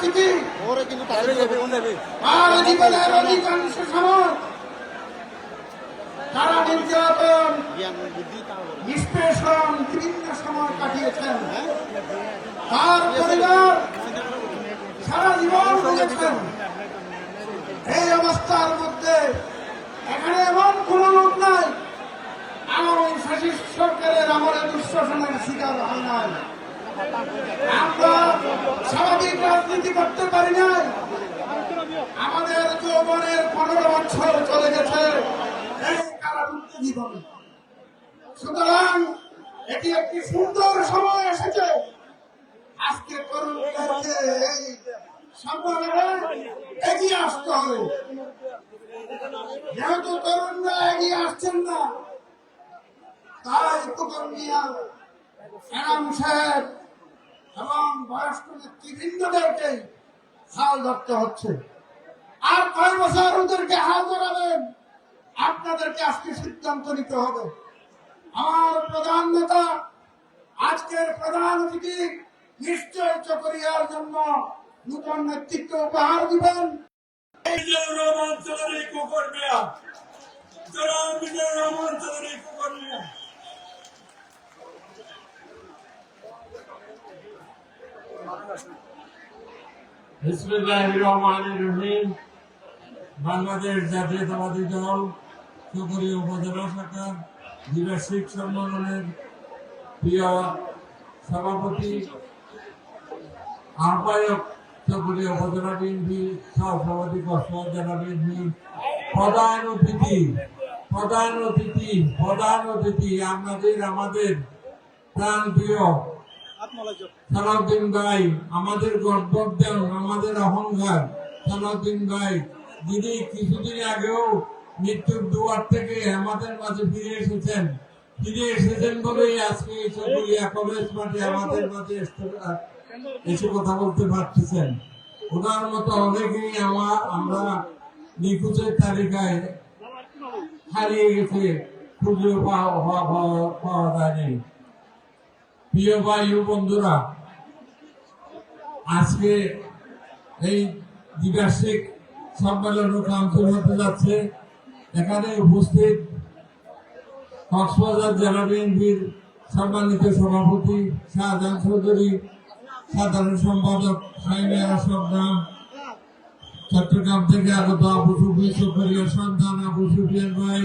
অতিথি আর জীবনের অধিকাংশ সময় তারা নির্যাতন নিষ্পেষণ বিভিন্ন সময় কাটিয়েছেন। তার পরিবার সারা জীবন বুঝেছেন? এই অবস্থার মধ্যে এখানে এমন কোন লোক নাই। আমার ফ্যাসিস্ট সরকারের আমলে দুঃশাসনের শিকার হয় নাই। আমরা স্বাভাবিক রাজনীতি করতে পারি নাই। আমাদের যৌবনের পনেরো বছর চলে গেছে। সুতরাং এটি একটি সুন্দর সময় এসেছে। আজকে তরুণদেরকে এই সম্মানে এগিয়ে আসতে হবে। যেহেতু তরুণরা এগিয়ে আসছেন না, তাই মিয়া, এনাম সাহেব এবং বয়স্ক নেতৃবৃন্দদেরকে হাল ধরতে হচ্ছে। আর কয় বছর ওদেরকে হাল ধরাবেন? আপনাদেরকে আজকে সিদ্ধান্ত নিতে হবে। আমার প্রধান নেতা, আজকের প্রধান অতিথি নিশ্চয় চকরিয়ার জন্য নূতন নেতৃত্ব উপহার দিবেন। রহমান চৌধুরী কুকুর মিয়া রহমান চৌধুরী কুকুর মিয়া। বাংলাদেশ জাতীয়তাবাদী দল চকরি উপজেলা শাখার দ্বিবার্ষিক সম্মেলনের প্রিয় সভাপতি, আহ্বায়ক চকরি উপজেলা বিএনপি সহসভাপতি কসবা জেলা বিএনপি প্রধান অতিথি প্রধান অতিথি প্রধান অতিথি, আমাদের আমাদের প্রাণ প্রিয় সালাউদ্দিন ভাই, আমাদের গর্বদেন আমাদের অহংকার। সালাউদ্দিন ভাই, যিনি কিছুদিন আগেও মৃত্যুর দুয়ার থেকে আমাদের মাঝে ফিরে এসেছেন ফিরে এসেছেন বলেই আজকে এই চকরিয়া কলেজ মাঠে আমাদের মাঝে এসে- কথা বলতে পারতেছেন। ওনার মতো অনেকেই আমার, আমরা নিখোঁজের তালিকায় হারিয়ে গেছে খুঁজে পাওয়া পাওয়া- পাওয়া- পাওয়া যায়নি। প্রিয় ও বন্ধুরা, আজকে এই দ্বিবার্ষিক সম্মেলন কাউন্সিল হতে যাচ্ছে। এখানে উপস্থিত কক্সবাজার জেলা বিএনপির সম্মানিত সভাপতি শাহজাহান চৌধুরী, সাধারণ সম্পাদক সাইমিয়া সন্ধান চট্টগ্রাম থেকে আগত আবু সুফিয়ান সুফিয়ার সন্তান আবু সুফিয়ান ভাই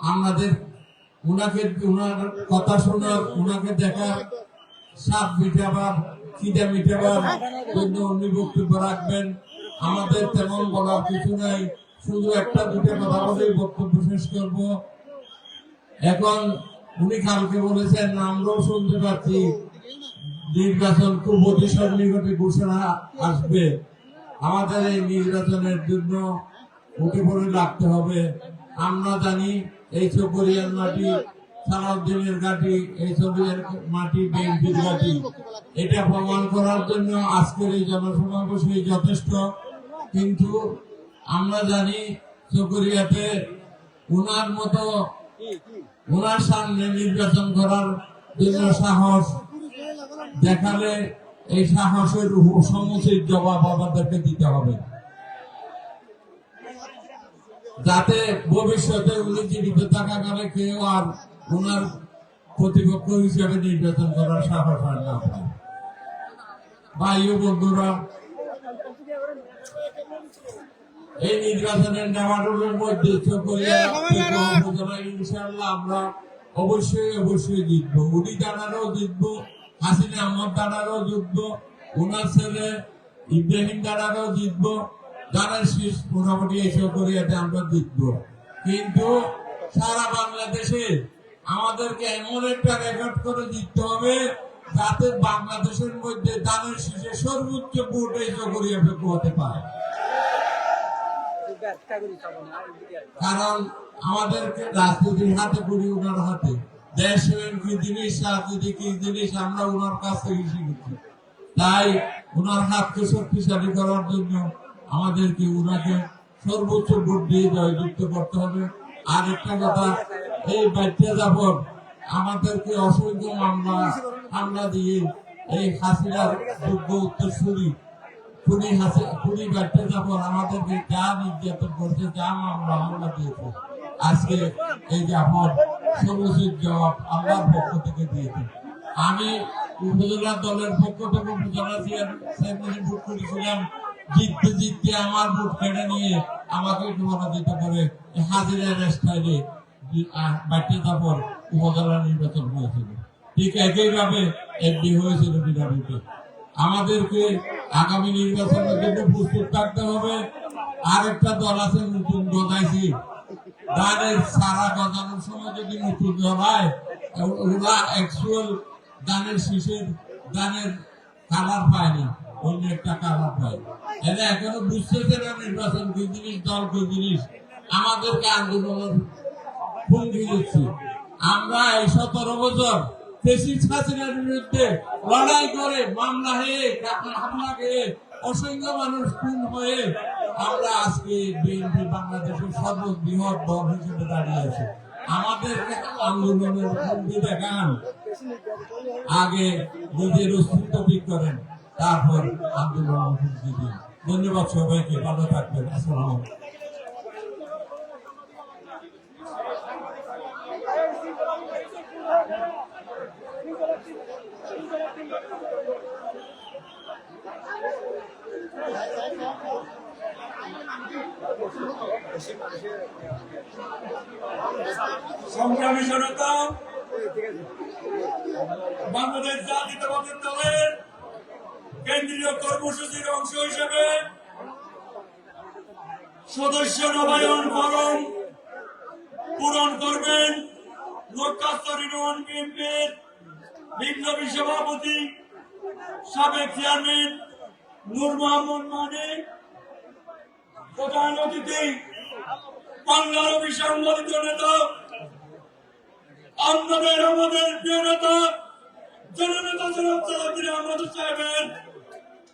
আমাদের উনাকে উনার কথা শোনার উনাকে দেখার সাপ মিটাবার খিদে মিটাবার জন্য উনি বক্তব্য রাখবেন। আমাদের তেমন বলার কিছু নাই। শুধু একটা দুটো কথা বলেই বক্তব্য শেষ করব। এখন উনি কালকে বলেছেন, আমরাও শুনতে পাচ্ছি নির্বাচন খুব অতি সন্নিকটে ঘোষণা আসবে। আমাদের এই নির্বাচনের জন্য উঠে পড়ে রাখতে হবে। আমরা জানি এই চকরিয়ার মাটি, সালাউদ্দিনের ঘাটি এই চকরিয়ার মাটি, বিএনপির ঘাটি। এটা প্রমাণ করার জন্য আজকের এই জনসমাবেশে যথেষ্ট। কিন্তু আমরা জানি চকরিয়াতে উনার মতো ওনার সামনে নির্বাচন করার জন্য সাহস দেখালে এই সাহসের সমুচিত জবাব আমাদেরকে দিতে হবে। যাতে ভবিষ্যতে উনি জীবিত থাকাকালে কেউ আর ওনার প্রতিপক্ষ হিসেবে নির্বাচন করার সাহস আর না পায় ভাই বন্ধুরা এই নির্বাচনের নেওয়ার মধ্যে ইনশাল্লাহ আমরা অবশ্যই অবশ্যই জিতবো। উনি দাঁড়ারও জিতবো হাসিনা আহমদ দাঁড়ারও জিতবো ওনার ছেলে ইব্রাহিম দাঁড়ারও জিতবো মোটামুটি আমরা কিন্তু সারা বাংলাদেশে আমাদেরকে এমন একটা রেকর্ড করে হবে যাতে বাংলাদেশের মধ্যে দানের সর্বোচ্চ ভোট হতে পারে। কারণ আমাদেরকে রাজনীতির হাতে করি ওনার হাতে। দেশের কি জিনিস, রাজনীতি কি জিনিস, আমরা ওনার কাছ থেকে শিখেছি। তাই ওনার হাতকে শক্তিশালী করার জন্য আমাদেরকে ওনাকে সর্বোচ্চ ভোট দিয়ে জয়যুক্ত করতে হবে। আর একটা কথা, এই বাচ্চা যাবত আমাদেরকে অসংখ্য মামলা, হামলা দিয়ে এই হাসিনার যোগ্য উত্তরসূরি, খুনি হাসে, খুনি বাচ্চা যাবত আমাদেরকে যা নির্যাতন করছে, যা মামলা, হামলা দিয়েছে, আজকে এই যে আমার জবাব আল্লাহর পক্ষ থেকে দিয়েছে। আমি উপজেলা দলের পক্ষ থেকে উপজেলা চেয়ারম্যানে ভোট করেছিলাম জিততে জিততে আমার ভোট কেড়ে নিয়ে আমাকে দিতে পারে। হাজিরা রেস্টাইলে বাড়তে তারপর উপজেলা নির্বাচন হয়েছিল, ঠিক একইভাবে এমডি হয়েছিল বিধানকে আমাদেরকে আগামী নির্বাচনের জন্য প্রস্তুত থাকতে হবে। আরেকটা দল আছে নতুন গজাইছি দানের সারা গজানোর সময় যদি নতুন জমায় ওরা অ্যাকচুয়াল দানের শীষের, দানের কালার পায়নি অন্য একটা কালার পায় এরা এখনও বুঝতেছে না নির্বাচন কি জিনিস, দল কি জিনিস। আমাদেরকে আন্দোলনের হুমকি দিচ্ছি। আমরা এই সতেরো বছর বিরুদ্ধে লড়াই করে মামলা হয়ে হামলা খেয়ে অসংখ্য মানুষ খুন হয়ে আমরা আজকে বিএনপি বাংলাদেশের সর্ববৃহৎ দল হিসেবে দাঁড়িয়ে আছি। আমাদের আন্দোলনের ভূমিকা দেখান। আগে নিজের অস্তিত্ব ঠিক করেন তারপর দিন। ধন্যবাদ সবাইকে ভালো থাকবেন। আসসালাম সংগ্রামী জনতা বাংলাদেশ দলের কেন্দ্রীয় কর্মসূচির অংশ হিসেবে সদস্য নবায়ন ফরম পূরণ করবেন। সভাপতি, সাবেক চেয়ারম্যান নূর মোহাম্মদ প্রধান অতিথি, বাংলার নেতা, আমাদের আমাদের প্রিয় নেতা, জননেতা আহমদ সাহেবের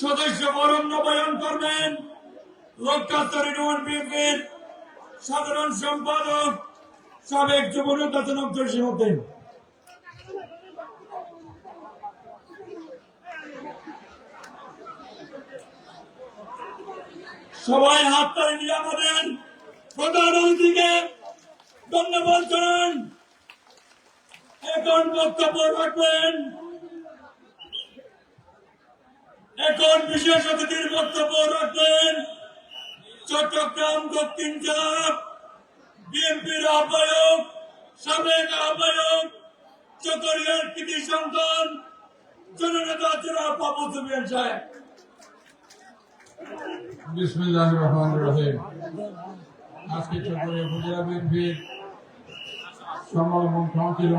সদস্য বরণ নবায়ন করবেন। সাধারণ সম্পাদক সাবেক যুব জনাব জসিম উদ্দিন সবাই হাত তালি দিয়ে আমাদের প্রধান অতিথিকে ধন্যবাদ জানান। এখন বক্তব্য রাখবেন এখন বিশেষ অতিথির বক্তব্য রাখবেন চট্টগ্রাম দক্ষিণ জেলার বিএনপির আহ্বায়ক, সাবেক আহ্বায়ক, চকরিয়ার কৃতি সন্তান জননেতা জনাব বাবু সুবিয়ান সাহেব।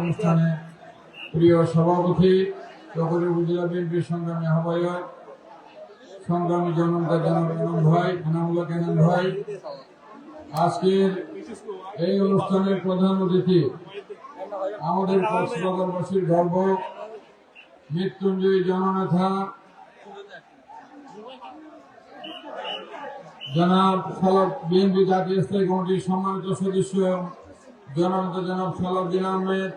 অনুষ্ঠানে প্রিয় সভাপতি বিএনপির আহ্বায়ক সংগ্রামী জনতা জনাব এনাম ভাই এনামুল্লাহ এনাম ভাই আজকের এই অনুষ্ঠানের প্রধান অতিথি আমাদের কক্সবাজারবাসীর গর্ব, মৃত্যুঞ্জয়ী জননেতা। জনাব সালাদ বিএনপি জাতীয় স্থায়ী কমিটির সম্মানিত সদস্য, জননেতা জনাব সালাউদ্দিন আহমেদ।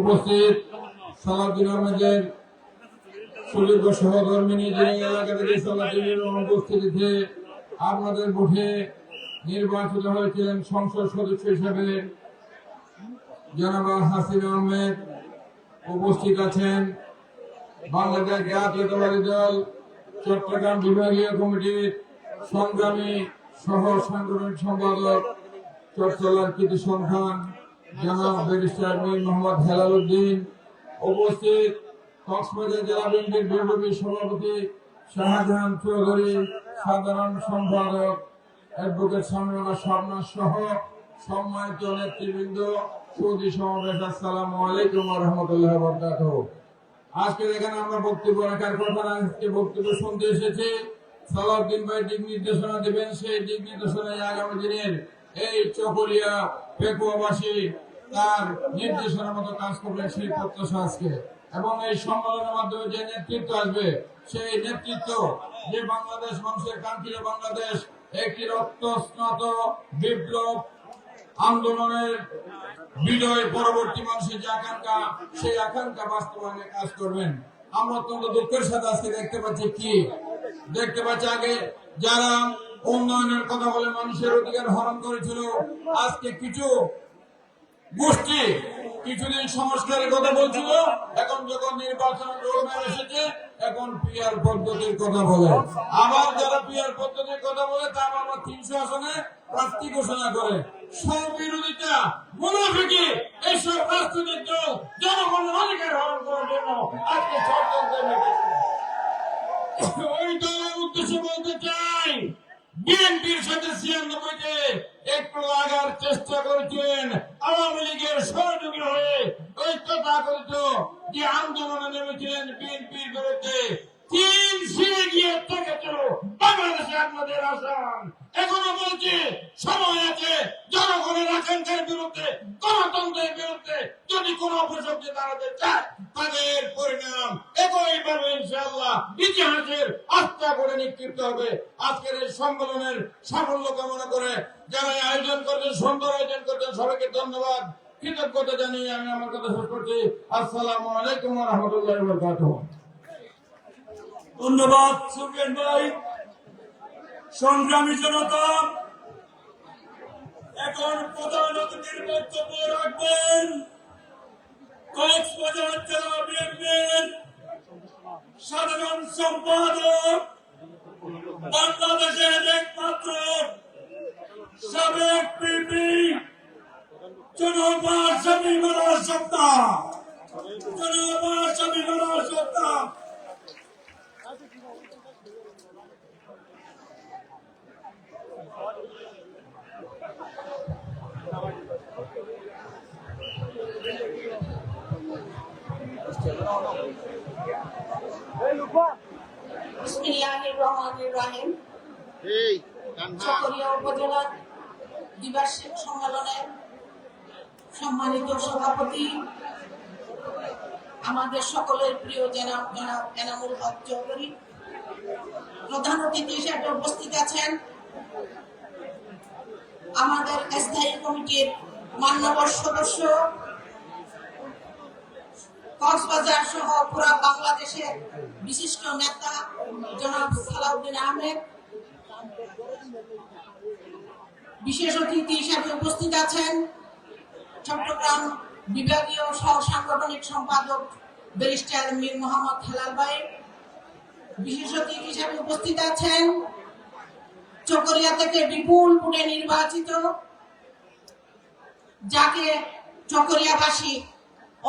উপস্থিত সালাউদ্দিন আহমেদের সুযোগ্য সহধর্মিনী যিনি এলাকা থেকে সালাউদ্দিনের অনুপস্থিতিতে আপনাদের ভোটে নির্বাচিত হয়েছিলেন সংসদ সদস্য হিসেবে জনাব হাসিন আহমেদ। উপস্থিত আছেন বাংলাদেশ জাতীয়তাবাদী দল, চট্টগ্রাম বিভাগীয় কমিটির সংগ্রামী সহ সাংগঠনিক সম্পাদক চট্টলার কৃতি সন্ধান জনাব ব্যারিস্টার মোহাম্মদ হেলাল উদ্দিন। উপস্থিত কক্সবাজার জেলা বিএনপির বিপ্লবী সভাপতি শাহজাহান চৌধুরী, সাধারণ সম্পাদক অ্যাডভোকেট সামিউল্লাহ শাবনাজ সহ সম্মানিত নেতৃবৃন্দ, সৌদি সমাবেশ, আসসালামু আলাইকুম রহমতুল্লাহ বরকাত আজকে এখানে আমরা বক্তব্য রাখার কথা আজকে বক্তব্য শুনতে এসেছি। সালাউদ্দিন ভাই দিক নির্দেশনা দেবেন, সেই দিক নির্দেশনায় আগামী দিনের এই চকরিয়া পেকুয়াবাসী তার নির্দেশনার মতো কাজ করবেন সেই প্রত্যাশা আজকে। এবং এই সম্মেলনের মাধ্যমে যে নেতৃত্ব আসবে, সেই নেতৃত্ব যে বাংলাদেশ মানুষের কাঙ্ক্ষিত বাংলাদেশ, একটি রক্ত স্নাত বিপ্লব আন্দোলনের বিজয় পরবর্তী মানুষের যে আকাঙ্ক্ষা, সেই আকাঙ্ক্ষা বাস্তবায়নে কাজ করবেন। আমরা অত্যন্ত দুঃখের সাথে আজকে দেখতে পাচ্ছি কি? দেখতে পাচ্ছি আগে যারা উন্নয়নের কথা বলে মানুষের অধিকার হরণ করেছিল, আজকে কিছু গোষ্ঠী কিছুদিন সংস্কারের কথা বলছিল, এখন যখন নির্বাচন রোডম্যাপ এসেছে, এখন পিয়ার পদ্ধতির কথা বলে। আবার যারা পিয়ার পদ্ধতির কথা বলে, তারা আবার তিনশো আসনে প্রার্থী ঘোষণা করে। এইসব জনগণের অধিকার হরণ করার জন্য আজকে ওই দলের উদ্দেশ্যে বলতে চাই, বিএনপির সাথে ছিয়ানব্বইতে একটু লাগার চেষ্টা করেছেন। আওয়ামী লীগের সহযোগী হয়ে ঐক্যতা করেছ যে আন্দোলনে নেমেছিলেন বিএনপির বিরুদ্ধে। তিন এখনও বলছি, সময় আছে, জনগণের চায় তাদের একইভাবে ইনশাআল্লাহ। ইতিহাসের আস্থা করে নিক্ষিপ্ত হবে। আজকের এই সম্মেলনের সাফল্য কামনা করে যারা আয়োজন করছেন সুন্দর আয়োজন করছেন সবাইকে ধন্যবাদ। কৃতজ্ঞতা জানিয়ে আমি আমার কথা শেষ করছি। আসসালামু আলাইকুম রহমতুল্লাহ ধন্যবাদ সুকেন ভাই। সংগ্রামী জনতা, এখন প্রধান অতিথির বক্তব্য রাখবেন। কক্সবাজার জেলা বিএনপির সাধারণ সম্পাদক বাংলাদেশের একমাত্র সাবেক পিপি জনবা স্বামী মারা সপ্তাহ জনবা স্বামী মারা সপ্তাহ বিসমিল্লাহির রহমানির রহিম এই কান্না চকরিয়া উপজেলার দ্বিবার্ষিক সম্মেলনের সম্মানিত সভাপতি, আমাদের সকলের প্রিয় জনাব জনাব এনামুল হক চৌধুরী। প্রধান অতিথি হিসেবে উপস্থিত আছেন আমাদের স্থায়ী কমিটির মান্যবর সদস্য, কক্সবাজার সহ পুরা বাংলাদেশের বিশিষ্ট নেতা জনাব সালাউদ্দিন আহমেদ। বিশেষ অতিথি হিসাবে উপস্থিত আছেন চট্টগ্রাম বিভাগীয় সহ সাংগঠনিক সম্পাদক ব্যারিস্টার মীর মোহাম্মদ হেলাল ভাই বিশেষ অতিথি হিসাবে উপস্থিত আছেন। চকরিয়া থেকে বিপুল ভোটে নির্বাচিত। যাকে চকরিয়াবাসী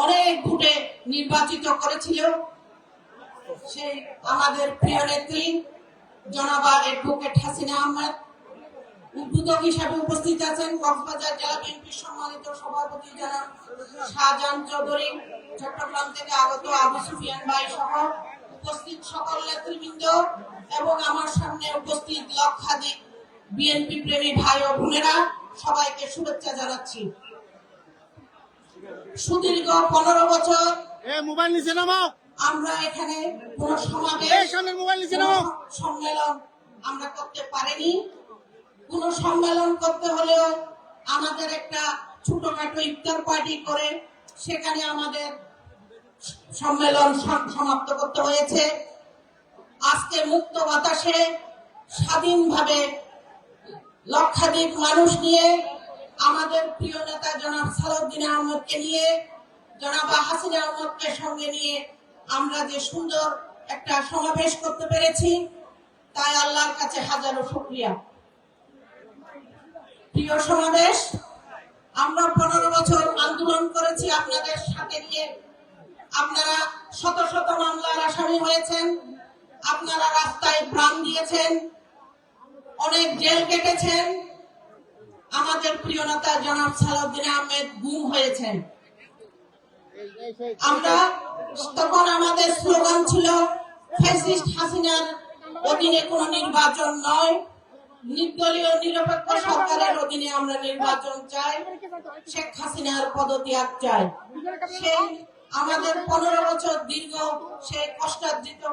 অনেক ভোটে নির্বাচিত করেছিল সেই আমাদের প্রিয় নেত্রী, জনাবা অ্যাডভোকেট হাসিনা আহমেদ। উদ্বোধক হিসাবে উপস্থিত আছেন কক্সবাজার জেলা বিএনপির সম্মানিত সভাপতি জনাব শাহজাহান চৌধুরী চট্টগ্রাম থেকে আগত আবু সুফিয়ান ভাই সহ উপস্থিত সকল নেতৃবৃন্দ এবং আমার সামনে উপস্থিত লক্ষাধিক বিএনপি প্রেমী ভাই ও বোনেরা সবাইকে শুভেচ্ছা জানাচ্ছি। সুদীর্ঘ পনেরো বছর মোবাইল নিচে নামাও আমরা এখানে কোন সমাবেশ সম্মেলন আমরা করতে পারিনি। কোন সম্মেলন করতে হলেও আমাদের একটা ছোটখাটো ইফতার পার্টি করে সেখানে আমাদের সম্মেলন সমাপ্ত করতে হয়েছে। আজকে মুক্ত বাতাসে স্বাধীনভাবে লক্ষাধিক মানুষ নিয়ে আমাদের প্রিয় নেতা জনাব সালাউদ্দিন আহমদকে নিয়ে, জনাবা হাসিনা আহমদকে সঙ্গে নিয়ে আমরা যে সুন্দর একটা সমাবেশ করতে পেরেছি, তাই আল্লাহর কাছে হাজারো শুক্রিয়া। প্রিয় সমাবেশ, আমরা পনেরো বছর আন্দোলন করেছি আপনাদের সাথে নিয়ে। আপনারা শত শত মামলার আসামি হয়েছেন, আপনারা রাস্তায় প্রাণ দিয়েছেন, অনেক জেল কেটেছেন। আমাদের প্রিয় নেতা জনাব সালাউদ্দিন আহমেদ গুম হয়েছেন। আমরা, তখন আমাদের স্লোগান ছিল, ফ্যাসিস্ট হাসিনার অধীনে কোনো নির্বাচন নয়। নির্দলীয় নিরপেক্ষ সরকারের অধীনে আমরা নির্বাচন চাই। শেখ হাসিনার পদত্যাগ চাই। সেই আমাদের পনেরো বছর দীর্ঘ সেই কষ্টার্জিত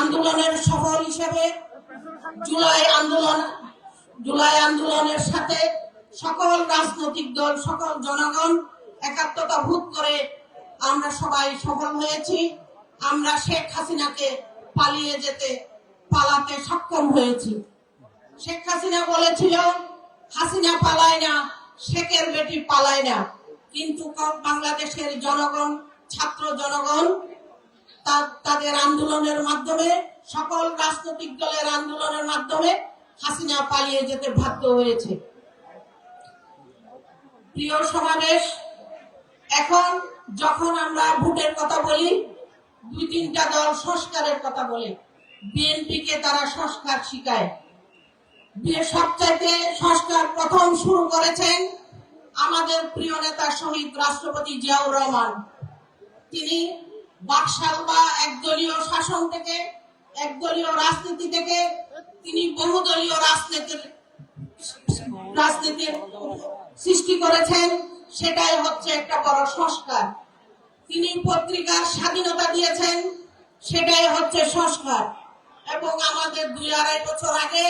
আন্দোলনের সফল হিসেবে জুলাই আন্দোলন জুলাই আন্দোলনের সাথে সকল রাজনৈতিক দল সকল জনগণ একাত্মতা ভূত করে আমরা সবাই সফল হয়েছি। আমরা শেখ হাসিনাকে পালিয়ে যেতে পালাতে সক্ষম হয়েছি। শেখ হাসিনা বলেছিল, হাসিনা পালায় না, শেখের বেটি পালায় না। কিন্তু বাংলাদেশের জনগণ, ছাত্র জনগণ তাদের আন্দোলনের মাধ্যমে, সকল রাজনৈতিক দলের আন্দোলনের মাধ্যমে হাসিনা পালিয়ে যেতে বাধ্য হয়েছে। প্রিয় সমাবেশ, এখন যখন আমরা ভোটের কথা বলি দুই তিনটা দল সংস্কারের কথা বলে। বিএনপি কে তারা সংস্কার শিখায়। সবচাইতে সংস্কার প্রথম শুরু করেছেন আমাদের প্রিয় নেতা শহীদ রাষ্ট্রপতি জিয়াউর রহমান। তিনি বাকশাল বা একদলীয় শাসন থেকে, একদলীয় রাজনীতি থেকে, তিনি বহুদলীয় রাজনীতির রাজনীতির সৃষ্টি করেছেন, সেটাই হচ্ছে একটা বড় সংস্কার। তিনি পত্রিকার স্বাধীনতা দিয়েছেন, সেটাই হচ্ছে সংস্কার। এবং আমাদের দুই আড়াই বছর আগে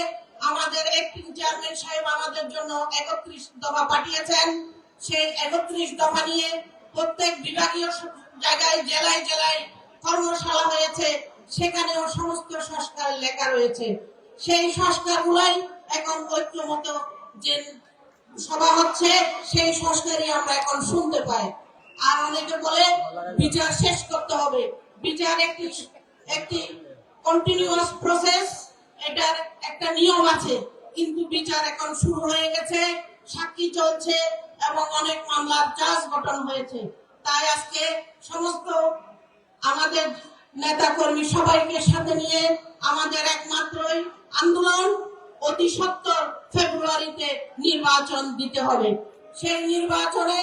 আমাদের একটিং চেয়ারম্যান সাহেব আমাদের জন্য একত্রিশ দফা পাঠিয়েছেন। সেই একত্রিশ দফা নিয়ে প্রত্যেক বিভাগীয় জায়গায়, জেলায় জেলায় কর্মশালা হয়েছে। সেখানেও সমস্ত সংস্কার লেখা রয়েছে। সেই সংস্কারগুলাই এখন ঐক্যমত যে সভা হচ্ছে, সেই সংস্কারই আমরা এখন শুনতে পাই। আর অনেকে বলে, বিচার শেষ করতে হবে। বিচার একটি একটি কন্টিনিউয়াস প্রসেস এটার একটা নিয়ম আছে। কিন্তু বিচার এখন শুরু হয়ে গেছে, সাক্ষী চলছে এবং অনেক মামলার চার্জ গঠন হয়েছে। তাই আজকে সমস্ত আমাদের নেতা কর্মী সবাইকে সাথে নিয়ে আমাদের একমাত্রই আন্দোলন অতি সত্তর ফেব্রুয়ারিতে নির্বাচন দিতে হবে। সেই নির্বাচনে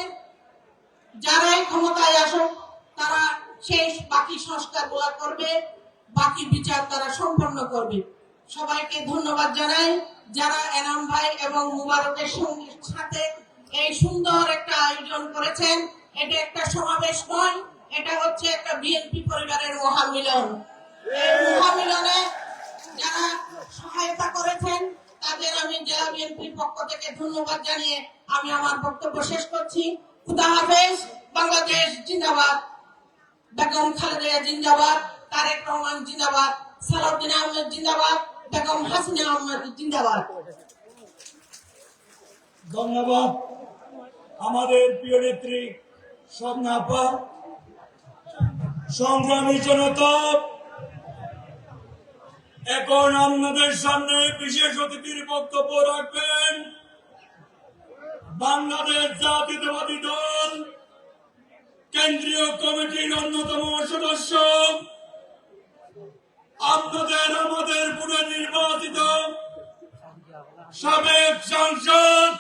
যারাই ক্ষমতায় আসুক, তারা সেই বাকি সংস্কার করবে, বাকি বিচার তারা সম্পন্ন করবে। সবাইকে ধন্যবাদ জানাই। যারা এনাম ভাই এবং মুবারকের সাথে এই সুন্দর একটা আয়োজন করেছেন, এটা একটা সমাবেশ নয়, এটা হচ্ছে একটা বিএনপি পরিবারের মহামিলন। মহামিলনে যারা সহায়তা করেছেন, তাদের আমি জেলা বিএনপির পক্ষ থেকে ধন্যবাদ জানিয়ে আমি আমার বক্তব্য শেষ করছি। খুদা হাফেজ, বাংলাদেশ জিন্দাবাদ। বেগম খালেদা জিন্দাবাদ, তারেক রহমান জিন্দাবাদ, সালাউদ্দিন আহমেদ জিন্দাবাদ। ধন্যবাদ। আমাদের প্রিয় নেত্রী স্বপ্না সংগ্রামী জনতা, এখন আপনাদের সামনে বিশেষ অতিথির বক্তব্য রাখবেন বাংলাদেশ জাতীয়তাবাদী দল, কেন্দ্রীয় কমিটির অন্যতম সদস্য আপনাদের আমাদের পুনর্নির্বাচিত সাবেক সাংসদ